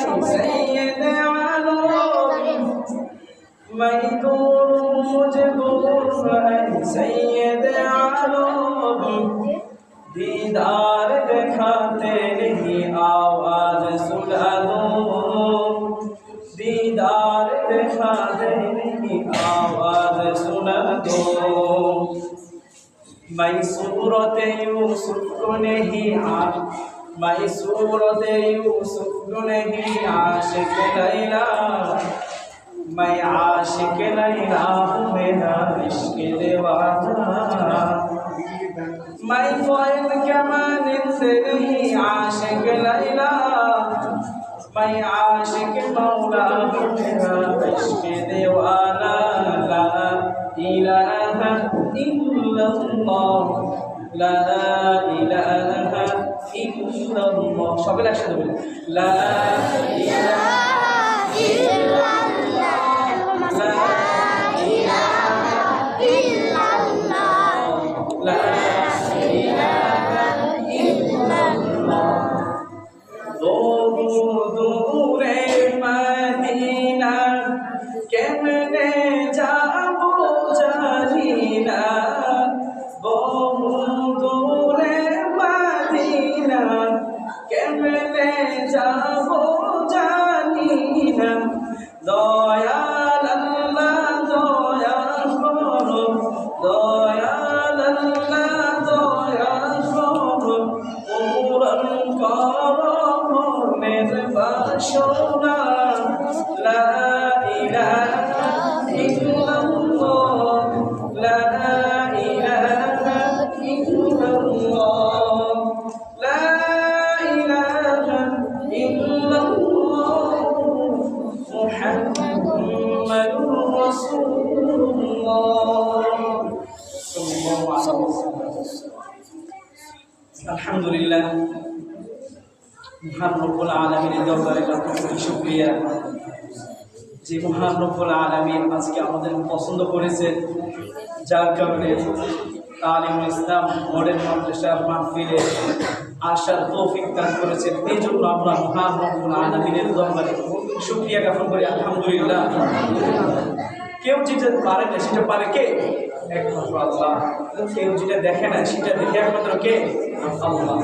सैयद आलम मजदूर मजदूर सैयद आलम। दीदार दिखाते नहीं, आवाज़ सुना दो। दीदार दिखाते नहीं, आवाज़ सुना दो। मैं सूरत यू सुख नहीं, आ मैं सूरत यूसुफ तो नहीं आशिक लैला मैं आशिक लैला मेरा इश्क दीवाना मैं फैन कमान से नहीं आशिक लैला मैं आशिक मौला मेरा इश्क दीवाना ला इलाहा इल्लल्लाह ला इलाहा ইল্লাল্লাহ সকলে একসাথে বলি। লা দয়াল আলহামদুলিল্লাহ। যে আজকে আমাদের পছন্দ যার কারণে তালিমুল ইসলাম মডেল মাদ্রাসার মাহফিলে আসার তৌফিক দান করেছেন। এই জন্য আমরা মহান আলমীর দরবারে শুক্রিয়া জ্ঞাপন করি। আলহামদুলিল্লাহ। কেউ যেটা পারে না, সেটা পারে কে? একমাত্র আল্লাহ। কেউ যেটা দেখে না, সেটা দেখে একমাত্র কে? আল্লাহ।